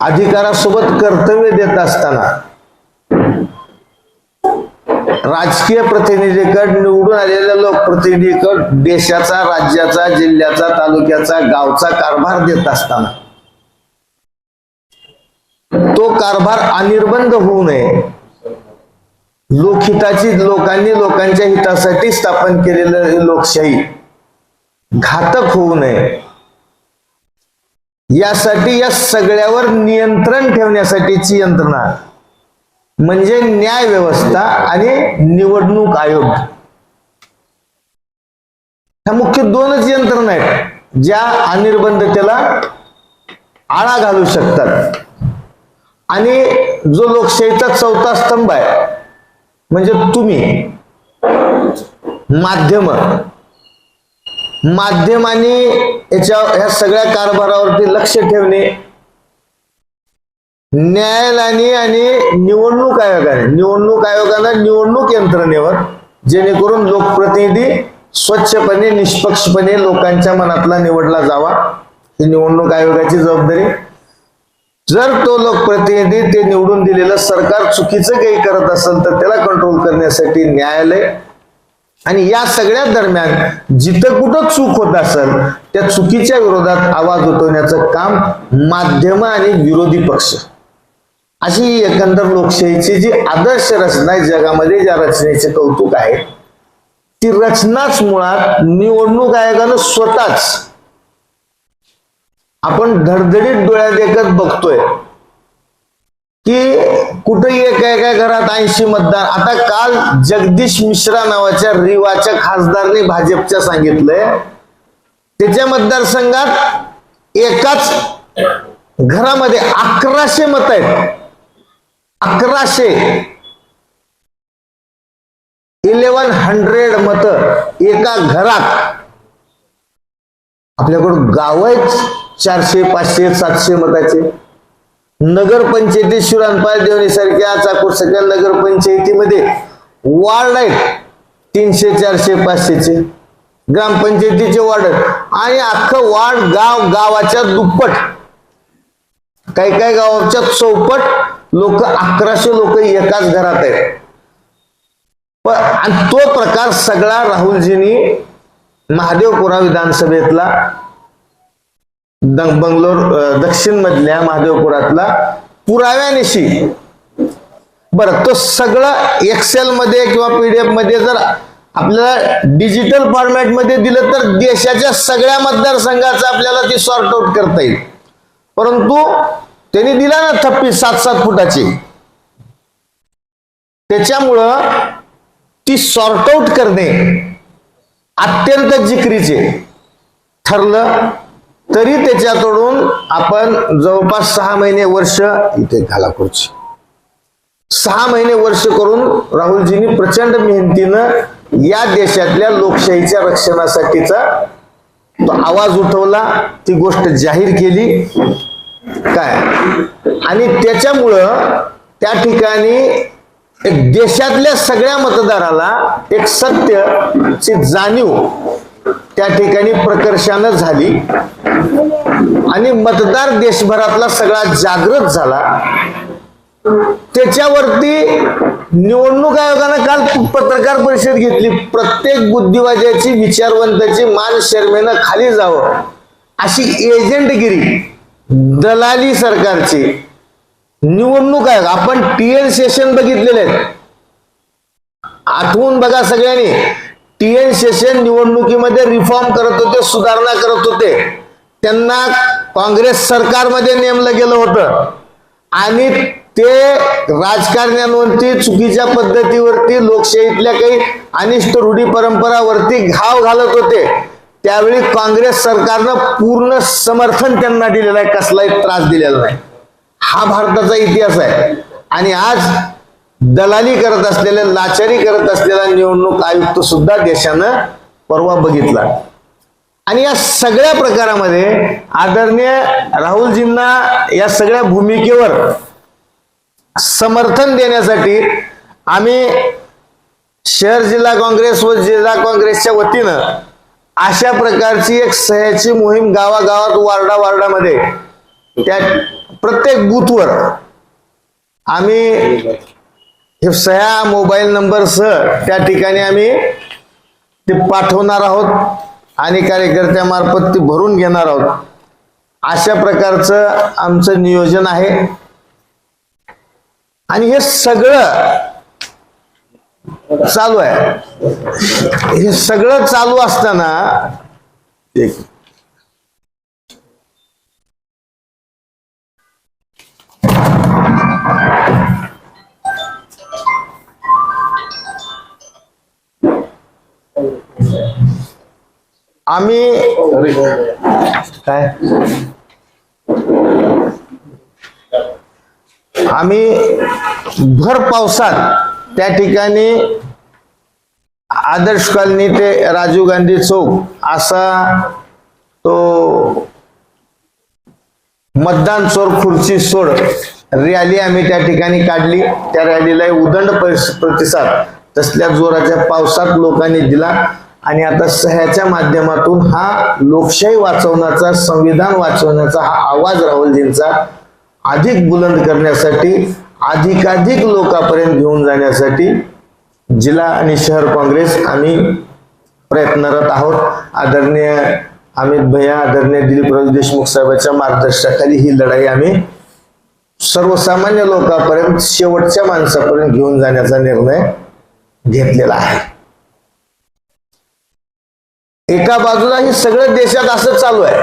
अधिकारासोबत कर्तव्य देत असताना राजकीय प्रतिनिधीकड निवडून आलेल्या लोकप्रतिनिधीकड देशाचा राज्याचा जिल्ह्याचा तालुक्याचा गावचा कारभार देत असताना तो कारभार अनिर्बंध होऊ नये. लोकहिताची लोकांनी लोकांच्या हितासाठी स्थापन केलेलं लोकशाही घातक होऊ नये. यासाठी या सगळ्यावर नियंत्रण ठेवण्यासाठीची यंत्रणा. म्हणजे न्याय व्यवस्था आणि निवडणूक आयोग. ह्या मुख्य दोनच यंत्रणा आहेत ज्या अनिर्बंधतेला आळा घालू शकतात. आणि जो लोकशाहीचा चौथा स्तंभ आहे म्हणजे तुम्ही. माध्यम. माध्यमाने याच्या ह्या सगळ्या कारभारावरती लक्ष ठेवणे. न्यायालयाने आणि निवडणूक आयोगाने निवडणूक आयोगानं निवडणूक यंत्रणेवर जेणेकरून लोकप्रतिनिधी स्वच्छपणे निष्पक्षपणे लोकांच्या मनातला निवडला जावा. ही निवडणूक आयोगाची जबाबदारी. जर तो लोकप्रतिनिधी ते निवडून दिलेलं सरकार चुकीचं काही करत असेल तर त्याला कंट्रोल करण्यासाठी न्यायालय आणि या सगळ्या दरम्यान जिथं कुठं चूक होत असेल त्या चुकीच्या विरोधात आवाज उठवण्याचं काम माध्यम आणि विरोधी पक्ष. अशी एकंदर लोकशाहीची जी आदर्श रचना आहे जगामध्ये ज्या रचनेचे कौतुक आहे ती रचनाच मुळात निवडणूक आयोगानं स्वतःच. आपण धडधडीत डोळ्यात देखत बघतोय की कुठेही एका एका घरात ऐंशी मतदार आता काल जगदीश मिश्रा नावाच्या रिवाच्या खासदारने भाजपच्या सांगितलंय. त्याच्या मतदारसंघात एकाच घरामध्ये अकराशे मत आहेत. अकराशे. इलेवन हंड्रेड मत एका घरात. आपल्याकडून गाव आहेत चारशे पाचशे सातशे मताचे. नगरपंचायती शिवरानपाल देवणी सारख्या चाकूर सगळ्या नगरपंचायतीमध्ये वार्ड आहेत. तीनशे चारशे पाचशेचे. ग्रामपंचायतीचे वार्ड आहेत. आणि अख्खं वार्ड गाव गावाच्या दुप्पट. काही काही गावाच्या चौपट लोक अकराशे लोक एकाच घरात आहेत. पण आणि तो प्रकार सगळा राहुलजींनी महादेवपुरा विधानसभेतला बंगलोर दक्षिण मधल्या महादेवपुरातला पुराव्यानिशी. बरं तो सगळं एक्सेल मध्ये किंवा पीडीएफमध्ये जर आपल्याला डिजिटल फॉर्मॅटमध्ये दिलं तर देशाच्या सगळ्या मतदारसंघाचं आपल्याला ते सॉर्ट आउट करता येईल. परंतु त्यांनी दिला ना थप्पी सात सात फुटाची. त्याच्यामुळं ती सॉर्ट आउट करणे अत्यंत जिकरीचे ठरलं. तरी त्याच्याकडून आपण जवळपास सहा महिने वर्ष इथे घाला खुर्ची सहा महिने वर्ष करून राहुलजींनी प्रचंड मेहनतीनं या देशातल्या लोकशाहीच्या रक्षणासाठीचा तो आवाज उठवला ती गोष्ट जाहीर केली. काय? आणि त्याच्यामुळं त्या ठिकाणी एक देशातल्या सगळ्या मतदाराला एक सत्यची जाणीव त्या ठिकाणी प्रकर्षानं झाली. आणि मतदार देशभरातला सगळा जागृत झाला. त्याच्यावरती निवडणूक आयोगानं काल पत्रकार परिषद घेतली. प्रत्येक बुद्धिवाद्याची विचारवंताची मान शर्मेनं खाली जावं. अशी एजंटगिरी दलाली सरकारची. निवडणूक आयोग आपण टीएल सेशन बघितलेले आहेत. आठवून बघा सगळ्यांनी. टीएन सेशन निवडणुकीमध्ये रिफॉर्म करत होते सुधारणा करत होते. त्यांना काँग्रेस सरकारमध्ये नेमलं गेलं होतं. आणि ते राजकारण्यांवरती चुकीच्या पद्धतीवरती लोकशाहीतल्या काही अनिष्ट रूढी परंपरावरती घाव घालत होते. त्यावेळी काँग्रेस सरकारनं पूर्ण समर्थन त्यांना दिलेलं आहे कसलाही त्रास दिलेला नाही. हा भारताचा इतिहास आहे. आणि आज दलाली करत असलेल्या लाचारी करत असलेला निवडणूक आयुक्त सुद्धा देशानं परवा बघितला. आणि या सगळ्या प्रकारामध्ये आदरणीय राहुलजींना या सगळ्या भूमिकेवर समर्थन देण्यासाठी आम्ही शहर जिल्हा काँग्रेस व जिल्हा काँग्रेसच्या वतीनं अशा प्रकारची एक सह्याची मोहीम गावागावात वार्डा वार्डामध्ये त्या प्रत्येक बूथवर आम्ही हे सया मोबाईल नंबरसह त्या ठिकाणी आम्ही ते पाठवणार आहोत आणि कार्यकर्त्यामार्फत ते भरून घेणार आहोत. अशा प्रकारचं आमचं नियोजन आहे. आणि हे सगळं चालू आहे. हे सगळं चालू असताना आम्ही काय? आम्ही भर पावसात त्या ठिकाणी आदर्श कॉलनी ते राजीव गांधी चौक असा तो मतदान चोर खुर्ची सोड रॅली आम्ही त्या ठिकाणी काढली. त्या रॅलीला उदंड प्रतिसाद तसल्या जोराच्या पावसात लोकांनी दिला. आणि आता सह्याच्या माध्यमातून हा लोकशाही वाचवण्याचा संविधान वाचवण्याचा हा आवाज राहुलजींचा अधिक बुलंद करण्यासाठी अधिकाधिक लोकांपर्यंत घेऊन जाण्यासाठी जिल्हा आणि शहर काँग्रेस आम्ही प्रयत्नरत आहोत. आदरणीय अमित भैया आदरणीय दिलीपराव देशमुख साहेबांच्या मार्गदर्शनाखाली ही लढाई आम्ही सर्वसामान्य लोकांपर्यंत शेवटच्या माणसापर्यंत घेऊन जाण्याचा निर्णय घेतलेला आहे. एका बाजूला हे सगळं देशात असं चालू आहे.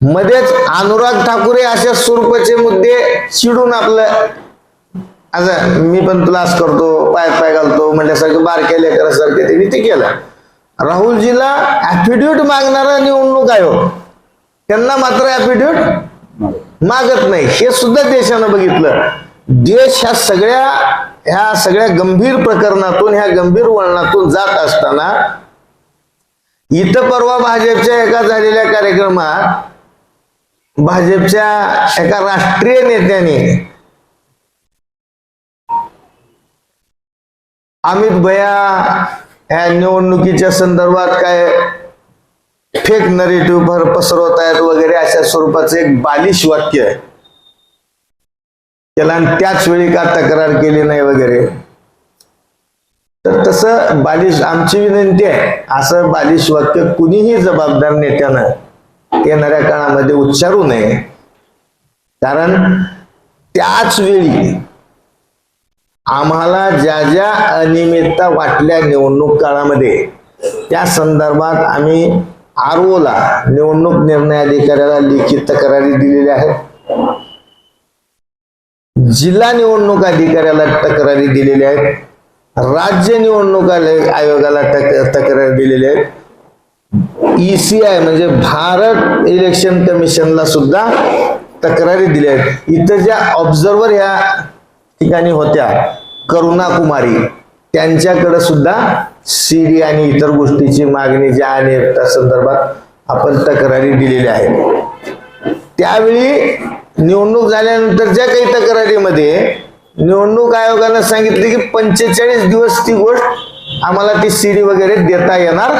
मध्येच अनुराग ठाकूर हे अशा स्वरूपाचे मुद्दे चिडून आपलं असं मी पण क्लास करतो पाय पाय घालतो म्हणल्यासारखं बारक्या लेकरासारखे त्यांनी ते केलं. राहुलजीला ऍफिडेव्हिट मागणारा निवडणूक आयोग. त्यांना मात्र ऍफिड्यूट मागत नाही. हे सुद्धा देशानं बघितलं. देश ह्या सगळ्या ह्या सगळ्या गंभीर प्रकरणातून ह्या गंभीर वळणातून जात असताना इथं परवा भाजपच्या एका झालेल्या कार्यक्रमात भाजपच्या एका राष्ट्रीय नेत्याने अमित भया ह्या निवडणुकीच्या संदर्भात काय फेक नरेटिव्ह भर पसरवत आहेत वगैरे अशा स्वरूपाचं एक बालिश वाक्य आहे. त्याला आणि त्याच वेळी का तक्रार केली नाही वगैरे? तर तसं बालिश आमची विनंती आहे. असं बालिश वाक्य कुणीही जबाबदार नेत्यानं येणाऱ्या काळामध्ये उच्चारू नये. कारण त्याच वेळी आम्हाला ज्या ज्या अनियमितता वाटल्या निवडणूक काळामध्ये त्या संदर्भात आम्ही आरओला निवडणूक निर्णय अधिकाऱ्याला लिखित तक्रारी दिलेल्या आहेत. जिल्हा निवडणूक अधिकाऱ्याला तक्रारी दिलेल्या आहेत. राज्य निवडणूक आले- आयोगाला तक- तक्रारी दिलेल्या आहेत. ईसीआय म्हणजे भारत इलेक्शन कमिशनला सुद्धा तक्रारी दिल्या आहेत. इथं ज्या ऑब्झर्वर ह्या ठिकाणी होत्या करुणा कुमारी त्यांच्याकडे सुद्धा सीडी आणि इतर गोष्टीची मागणी ज्या आणि त्या संदर्भात आपण तक्रारी दिलेल्या आहेत. त्यावेळी निवडणूक झाल्यानंतर ज्या काही तक्रारीमध्ये निवडणूक आयोगानं सांगितले की पंचेचाळीस दिवस ती गोष्ट आम्हाला ती सीडी वगैरे देता येणार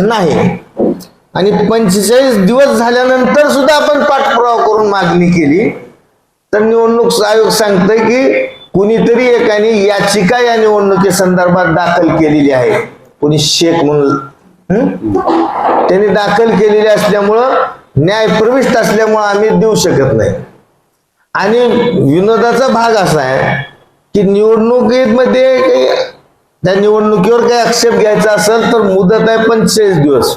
नाही. आणि पंचेचाळीस दिवस झाल्यानंतर सुद्धा आपण पाठपुरावा करून मागणी केली. तर निवडणूक आयोग सांगतंय की कुणीतरी एकाने याचिका या निवडणुकी संदर्भात दाखल केलेली आहे. कुणी शेख म्हणून. त्यांनी दाखल केलेली असल्यामुळं न्यायप्रविष्ट असल्यामुळं आम्ही देऊ शकत नाही. आणि विनोदाचा भाग असा आहे की निवडणुकीमध्ये काही त्या निवडणुकीवर काही आक्षेप घ्यायचा असेल तर मुदत आहे पंचेचाळीस दिवस.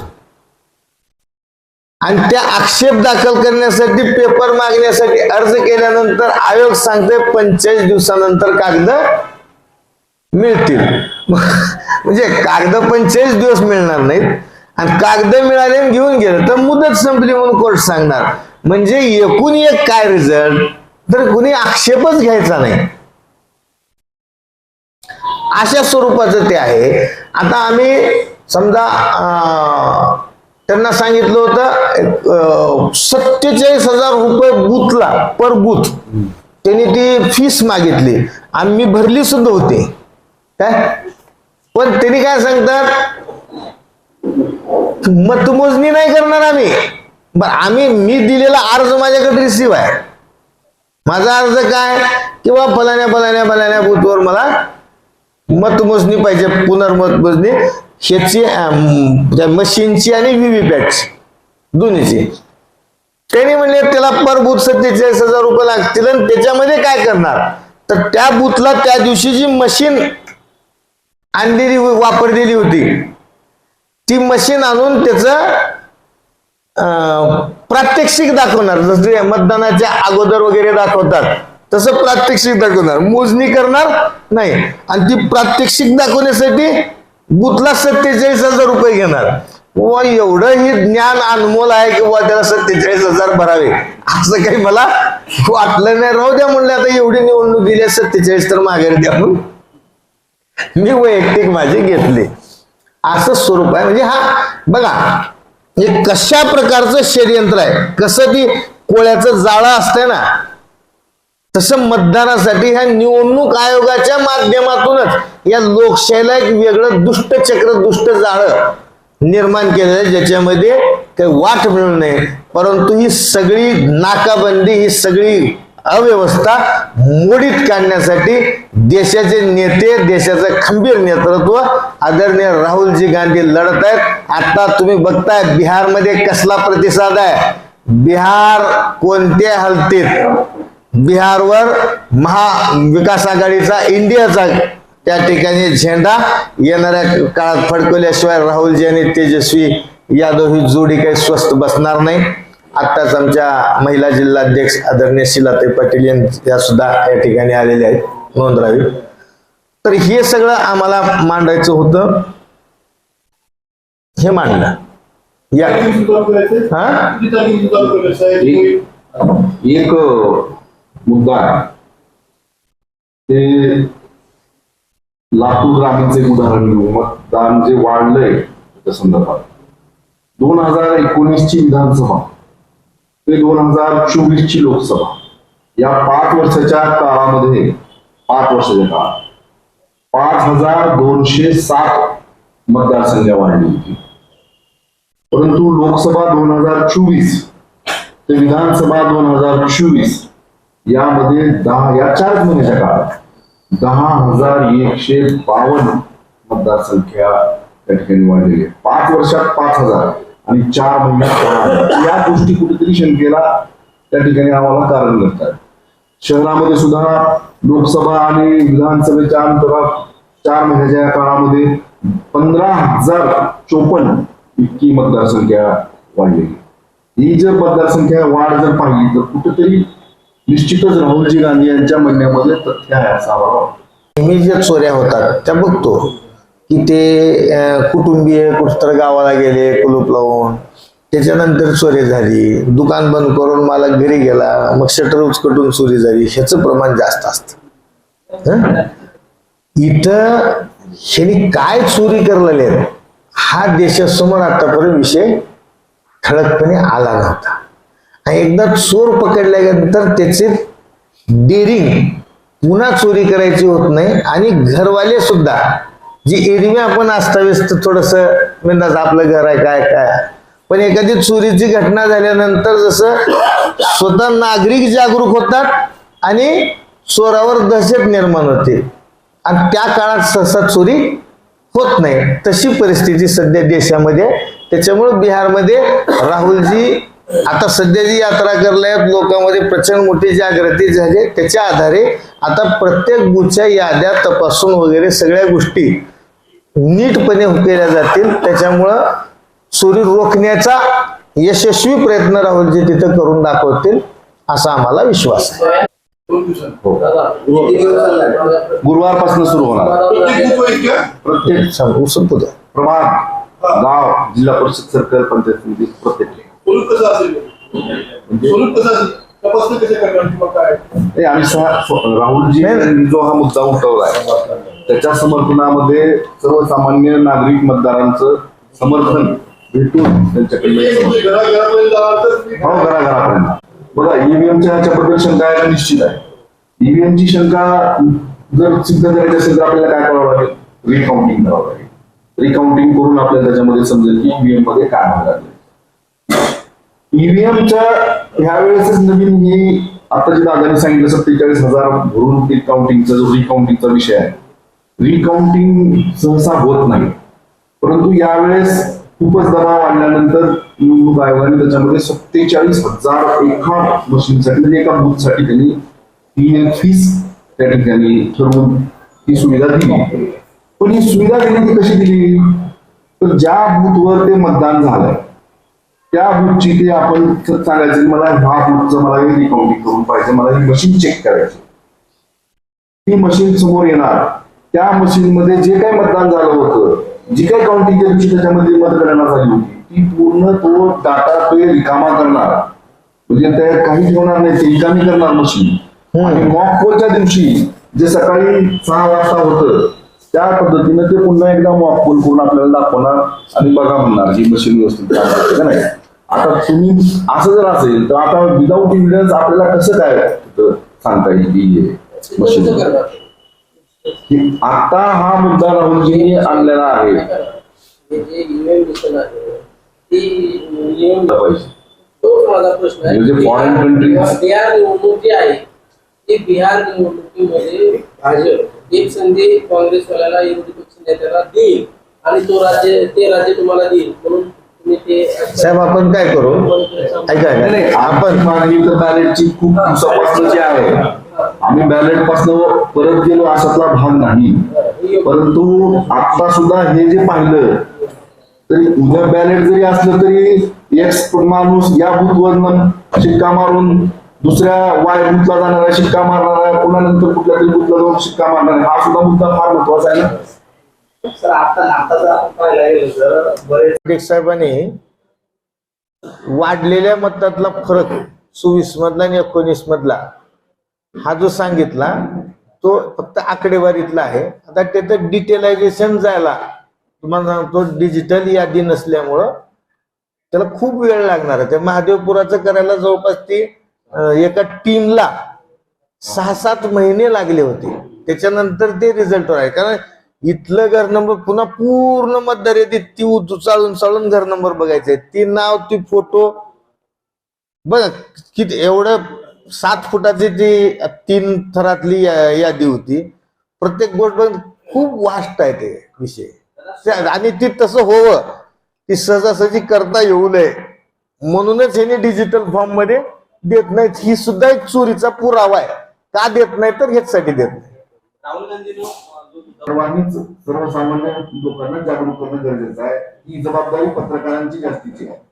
आणि त्या आक्षेप दाखल करण्यासाठी पेपर मागण्यासाठी अर्ज केल्यानंतर आयोग सांगते पंचेचाळीस दिवसानंतर कागद मिळतील. म्हणजे कागद पंचेचाळीस दिवस मिळणार नाहीत. आणि कागद मिळाले घेऊन गेले तर मुदत संपली म्हणून कोर्ट सांगणार. म्हणजे एकूण एक काय रिझल्ट तर कुणी आक्षेपच घ्यायचा नाही. अशा स्वरूपाचं ते आहे. आता आम्ही समजा त्यांना सांगितलं होतं सत्तेचाळीस हजार रुपये बूथला पर बूथ त्यांनी ती फीस मागितली. आम्ही भरली सुद्धा होती. काय? पण त्यांनी काय सांगतात? मतमोजणी नाही करणार आम्ही. बर आम्ही मी दिलेला अर्ज माझ्याकडे रिसीव्ह आहे. माझा अर्ज काय? किंवा फलाण्या फलाण्या फलाण्या बूथवर मला मतमोजणी पाहिजे पुनर्मतमोजणी. ह्याची त्या मशीनची आणि व्हीव्हीपॅटची दोन्हीची. त्यांनी म्हणले त्याला पर बूथ सत्तेचाळीस हजार रुपये लागतील आणि त्याच्यामध्ये काय करणार? तर त्या बूथला त्या दिवशी जी मशीन आणलेली वापरलेली होती ती मशीन आणून त्याचं प्रात्यक्षिक दाखवणार. जसे मतदानाच्या अगोदर वगैरे दाखवतात तसं प्रात्यक्षिक दाखवणार. मोजणी करणार नाही. आणि ती प्रात्यक्षिक दाखवण्यासाठी बुथला सत्तेचाळीस हजार रुपये घेणार. व एवढं ही ज्ञान अनमोल आहे की वा त्याला सत्तेचाळीस हजार भरावे. असं काही मला वाटलं नाही. राहू द्या म्हणलं आता एवढी निवडणूक दिली सत्तेचाळीस तर माघारी द्या म्हणून. मी वैयक्तिक माझी घेतली. असं स्वरूप आहे. म्हणजे हा बघा हे कशा प्रकारचं षडयंत्र आहे? कसं ती कोळ्याचं जाळं असतंय ना? तसं मतदानासाठी ह्या निवडणूक आयोगाच्या माध्यमातूनच या लोकशाहीला एक वेगळं दुष्ट चक्र दुष्ट जाळं निर्माण केलेलं आहे ज्याच्यामध्ये काही वाट मिळू नये परंतु ही सगळी नाकाबंदी ही सगळी अव्यवस्था मोडीत काढण्यासाठी देशाचे नेते देशाचं खंबीर नेतृत्व आदरणीय राहुलजी गांधी लढत आहेत. आता तुम्ही बघताय बिहारमध्ये कसला प्रतिसाद आहे. बिहार कोणत्या हलतीत? बिहारवर महाविकास आघाडीचा इंडियाचा त्या ठिकाणी झेंडा येणाऱ्या काळात फडकवल्याशिवाय राहुलजी आणि तेजस्वी यादव ही जोडी काही स्वस्त बसणार नाही. आत्ताच आमच्या महिला जिल्हाध्यक्ष आदरणीय शिलाताई पाटील यांच्या या सुद्धा या ठिकाणी आलेल्या आहेत. नोंदरावी तर हे सगळं आम्हाला मांडायचं होतं. हे मांडलं. या. हा? एक मुद्दा. ते लातूर ग्रामीणचं एक उदाहरण घेऊ. मतदान जे वाढलंय त्या संदर्भात. दोन हजार एकोणीसची विधानसभा. ते दोन हजार चोवीस ची लोकसभा. या पाच वर्षाच्या काळामध्ये पाच वर्षाच्या काळात पाच हजार दोनशे सात मतदारसंख्या वाढली होती. परंतु लोकसभा दोन हजार चोवीस ते विधानसभा दोन हजार चोवीस यामध्ये दहा या चार महिन्याच्या काळात दहा हजार एकशे बावन्न मतदारसंख्या त्या ठिकाणी वाढलेली आहे. पाच वर्षात पाच हजार. आणि चार महिन्यात या गोष्टी कुठेतरी शंकेला त्या ठिकाणी आम्हाला कारण करतात शहरामध्ये सुद्धा लोकसभा आणि विधानसभेच्या अंतरात चार महिन्याच्या काळामध्ये पंधरा हजार चोपन्न इतकी मतदारसंख्या वाढलेली ही जर मतदारसंख्या वाढ जर पाहिली तर कुठेतरी निश्चितच राहुलजी गांधी यांच्या म्हणण्यामध्ये तथ्य आहे असं आम्हाला वाटतं. नेहमी ज्या चोऱ्या होतात. त्या बघतो. की ते कुटुंबीय कुठतर गावाला गेले कुलूप लावून. त्याच्यानंतर चोरी झाली. दुकान बंद करून मला घरी गेला. मग शटर उचकटून चोरी झाली. ह्याचं प्रमाण जास्त असतं. इथं ह्यानी काय चोरी करलेले आहेत? हा देशासमोर आतापर्यंत विषय ठळकपणे आला नव्हता. आणि एकदा चोर पकडल्यानंतर त्याचे डेरिंग पुन्हा चोरी करायची होत नाही आणि घरवाले सुद्धा जी एरवी आपण अस्ताव्यस्त थोडस बिंदास आपलं घर आहे काय काय. पण एखादी चोरीची घटना झाल्यानंतर जसं स्वतः नागरिक जागरूक होतात आणि चोरावर दहशत निर्माण होते. आणि त्या काळात सहसा चोरी होत नाही. तशी परिस्थिती सध्या देशामध्ये. त्याच्यामुळे बिहारमध्ये राहुलजी आता सध्या जी यात्रा करल्यात लोकांमध्ये प्रचंड मोठी जागृती झाली त्याच्या आधारे आता प्रत्येक बुथच्या याद्या तपासून वगैरे सगळ्या गोष्टी नीटपणे केल्या जातील. त्याच्यामुळं चोरी रोखण्याचा यशस्वी प्रयत्न राहुलजी तिथं करून दाखवतील असा आम्हाला विश्वास आहे. गुरुवारपासून सुरू होणार. प्रत्येक सांगू संपू द्या. प्रभाग गाव जिल्हा परिषद सर्कल पंचायत समिती प्रत्येक. स्वरूप कसं असेल? स्वरूप कसं असेल? तपासणी कशी करणार किंवा काय? आम्ही सहा राहुलजी जो हा मुद्दा उठवलाय त्याच्या समर्थनामध्ये सर्वसामान्य नागरिक मतदारांचं समर्थन भेटून त्यांच्याकडे घराघरापर्यंत जाणार तर तुम्ही- हो बघा ईव्हीएमच्या ह्याच्याबद्दल शंका यायला निश्चित आहे. ईव्हीएमची शंका जर सिद्ध करायची असेल तर आपल्याला काय करावं लागेल? रिकाउंटिंग करावं लागेल. रिकाउंटिंग करून आपल्याला त्याच्यामध्ये समजेल की ईव्हीएममध्ये काय व्हायला लागले ईव्हीएमच्या ह्या वेळेसच नवीन ही आता जे दादानी सांगितलं सत्तेचाळीस हजार भरून काउंटिंगचा जो रिकाउंटिंगचा विषय आहे. रिकाउंटिंग सहसा होत नाही. परंतु यावेळेस खूपच दबाव आणल्यानंतर निवडणूक आयोगाने त्याच्यामध्ये सत्तेचाळीस हजार एका मशीनसाठी म्हणजे एका बूथसाठी त्यांनी ही फीस त्या ठिकाणी ठरवून ही सुविधा दिली. पण ही सुविधा दिली ती कशी दिली? तर ज्या बूथवर ते मतदान झालंय त्या बूथची ते आपण सांगायचं मला ह्या बूथचं मला हे रिकाउंटिंग करून पाहिजे मला ही मशीन चेक करायची. ती मशीन समोर येणार. त्या मशीन मध्ये जे काही मतदान झालं होतं जी काही काउंटिंग त्या दिवशी त्याच्यामध्ये मतगणना झाली होती. ती पूर्ण तो डाटा ते रिकामा करणार. म्हणजे ते काही ठेवणार नाही ते रिकामी करणार मशीन आणि मॉक पोलच्या दिवशी जे सकाळी सहा वाजता होतं त्या पद्धतीनं ते पुन्हा एकदा मॉक पोल करून आपल्याला दाखवणार आणि बघा म्हणणार ही मशीन व्यवस्थित नाही. आता तुम्ही असं जर असेल तर आता विदाऊट इव्हिडन्स आपल्याला कसं काय सांगता येईल की मशीन आता हा मुद्दा राहुलजींनी आणलेला आहे म्हणजे foreign countries- बिहार निवडणूक जी आहे. ती बिहार निवडणुकीमध्ये भाजप एक संधी काँग्रेसवाल्याला विरोधी पक्ष नेत्याला देईल आणि तो राज्य ते राज्य तुम्हाला देईल. म्हणून साहेब आपण काय करू? ऐका आपण बॅलेटची खूप दिवसापासून जी आहे आम्ही बॅलेटपासून परत गेलो अशातला भाग नाही. परंतु आता सुद्धा हे जे पाहिलं तरी उद्या बॅलेट जरी असलं तरी एक माणूस या बूथवरनं शिक्का मारून दुसऱ्या वाय बूथला जाणार शिक्का मारणार आहे पुन्हा नंतर कुठल्या तरी बूथला जाऊन शिक्का मारणार आहे हा सुद्धा मुद्दा फार महत्त्वाचा आहे ना. साहेबांनी वाढलेल्या मतातला फरक चोवीस मधला आणि एकोणीस मधला हा जो सांगितला तो फक्त आकडेवारीतला आहे. आता त्याचं डिटेलायझेशन जायला तुम्हाला सांगतो डिजिटल यादी नसल्यामुळं त्याला खूप वेळ लागणार आहे. त्या महादेवपुराचं करायला जवळपास ती एका टीमला सहा सात महिने लागले होते. त्याच्यानंतर ते रिझल्ट आहे. कारण इथलं घर नंबर पुन्हा पूर्ण मतदार येते ती उचलून चालून चालून घर नंबर बघायचे ती नाव ती फोटो बघा किती एवढं सात फुटाची ती तीन थरातली या- यादी होती. प्रत्येक गोष्ट खूप वास्ट आहे ते विषय. आणि ती तसं होवं ती सहजासहजी करता येऊ नये. म्हणूनच ह्याने डिजिटल फॉर्ममध्ये देत नाहीत. ही सुद्धा एक चोरीचा पुरावा आहे. का देत नाही तर ह्याचसाठी देत नाही. राहुल सर्वांनीच सर्वसामान्य लोकांना जागरूक करणं गरजेचं आहे. ही जबाबदारी पत्रकारांची जास्तीची आहे.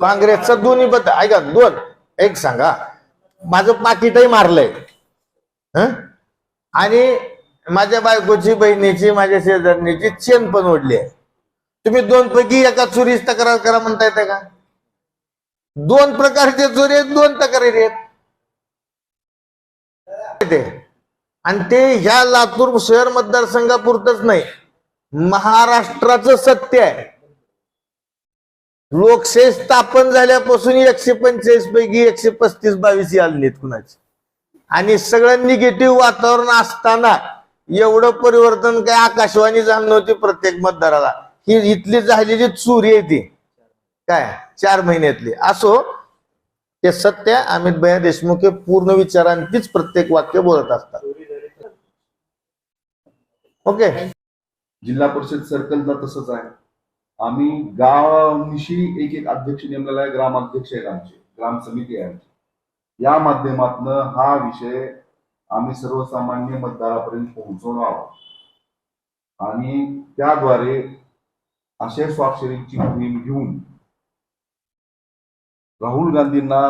काँग्रेसचं दोन्ही बद्दल ऐका दोन. एक सांगा. माझं पाकिटही मारलंय. आणि माझ्या बायकोची बहिणीची माझ्या शेजारणीची चेन पण ओढली आहे. तुम्ही दोन पैकी एका चोरीस तक्रार करा म्हणता येते का? दोन प्रकारचे चोरी आहेत दोन तक्रारी आहेत. आणि ते ह्या लातूर शहर मतदारसंघापुरतच नाही महाराष्ट्राचं सत्य आहे. लोकशाही स्थापन झाल्यापासून एकशे पंचेचाळीस पैकी एकशे पस्तीस बावीस आले आहेत कुणाची. आणि सगळं निगेटिव्ह वातावरण असताना एवढं परिवर्तन काय आकाशवाणी झालं नव्हती प्रत्येक मतदाराला. ही इथली झालेली चोरी आहे ती. काय? चार महिन्यातली. असो ते सत्य अमित भैया देशमुख हे पूर्ण विचारांतीच प्रत्येक वाक्य बोलत असतात. ओके. जिल्हा परिषद सर्कलला तसंच आहे. आम्ही गावानिशी एक एक अध्यक्ष नेमलेला आहे ग्रामाध्यक्ष आहेत आमचे ग्राम समिती आहे आमची. या माध्यमातनं हा विषय आम्ही सर्वसामान्य मतदारापर्यंत पोहोचवणार आणि त्याद्वारे अशा स्वाक्षरीची मोहीम घेऊन राहुल गांधींना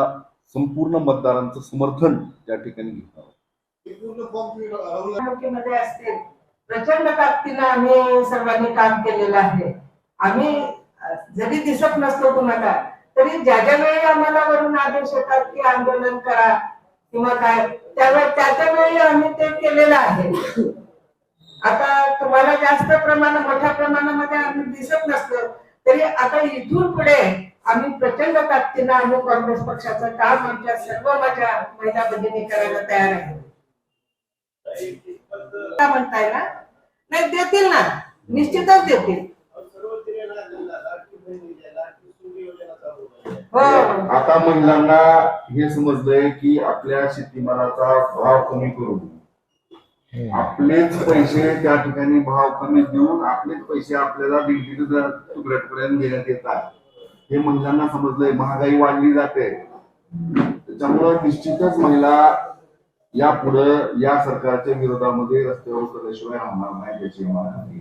संपूर्ण मतदारांचं समर्थन त्या ठिकाणी घेतलं हे प्रचंड ताकदीनं आम्ही सर्वांनी काम केलेलं आहे. आम्ही जरी दिसत नसतो तुम्हाला तरी ज्या ज्या वेळी आम्हाला वरून आदेश येतात की आंदोलन करा किंवा काय त्यावेळी त्या त्या वेळी आम्ही ते केलेलं आहे. आता तुम्हाला जास्त प्रमाण मोठ्या प्रमाणामध्ये आम्ही दिसत नसलो तरी आता इथून पुढे आम्ही प्रचंड ताकदीनं आम्ही काँग्रेस पक्षाचं काम आमच्या सर्व माझ्या महिला भगिनी करायला तयार आहे. काय म्हणताय ना? नाही देतील ना. निश्चितच देतील. हो. आता महिलांना हे समजलंय की आपल्या शेतीमालाचा भाव कमी करून आपलेच पैसे त्या ठिकाणी भाव कमी देऊन आपलेच पैसे आपल्याला दीड तुकड्यापर्यंत देण्यात येतात. हे महिलांना समजलंय. महागाई वाढली जाते. त्याच्यामुळं निश्चितच महिला यापुढं या सरकारच्या विरोधामध्ये रस्त्यावर उतरल्याशिवाय राहणार नाही त्याची मला खात्री